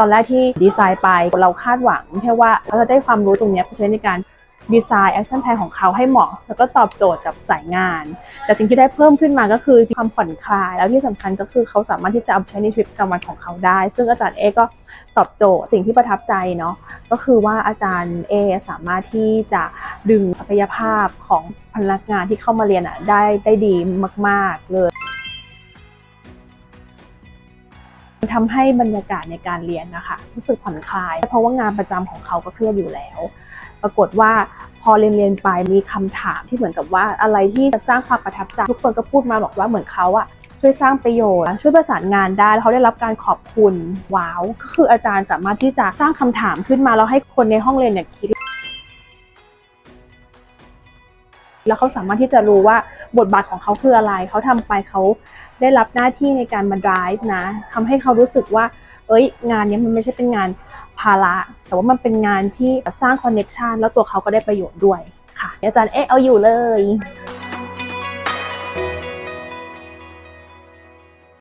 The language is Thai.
ตอนแรกที่ดีไซน์ไปเราคาดหวังแค่ว่าเราจะได้ความรู้ตรงนี้ไปใช้ในการดีไซน์แอคชั่นแพลนของเขาให้เหมาะ แล้วก็ตอบโจทย์กับสายงาน แต่สิ่งที่ได้เพิ่มขึ้นมาก็คือความผ่อนคลาย แล้วที่สำคัญก็คือเขาสามารถที่จะเอาไปใช้ในชีวิตประจำวันของเขาได้ ซึ่งอาจารย์เอก็ตอบโจทย์สิ่งที่ประทับใจเนาะก็คือว่าอาจารย์เอสามารถที่จะดึงศักยภาพของพนักงานที่เข้ามาเรียนอะได้ได้ดีมาก ๆเลย ทำให้บรรยากาศในการเรียนนะคะรู้สึกผ่อนคลาย เพราะว่างานประจำของเขาก็เครียดอยู่แล้ว ปรากฏว่าพอเรียนเรียนไปมีคำถามที่เหมือนกับว่าอะไรที่จะสร้างความประทับใจทุกคนก็พูดมาบอกว่าเหมือนเขาอะช่วยสร้างประโยชน์ ช่วยประสานงานได้แล้วเขาได้รับการขอบคุณว้าว ก็คืออาจารย์สามารถที่จะสร้างคำถามขึ้นมาแล้วให้คนในห้องเรียนเนี่ยคิด แล้วเขาสามารถที่จะรู้ว่าบทบาทของเขาคืออะไร เขาทำไปเขาได้รับหน้าที่ในการมา drive นะทำให้เขารู้สึกว่า เอ้ย งานนี้มันไม่ใช่เป็นงานภาระ แต่ว่ามันเป็นงานที่สร้างคอนเน็ชันแล้วตัวเขาก็ได้ประโยชน์ด้วยค่ะ อาจารย์เอ๊ะเอาอยู่เลย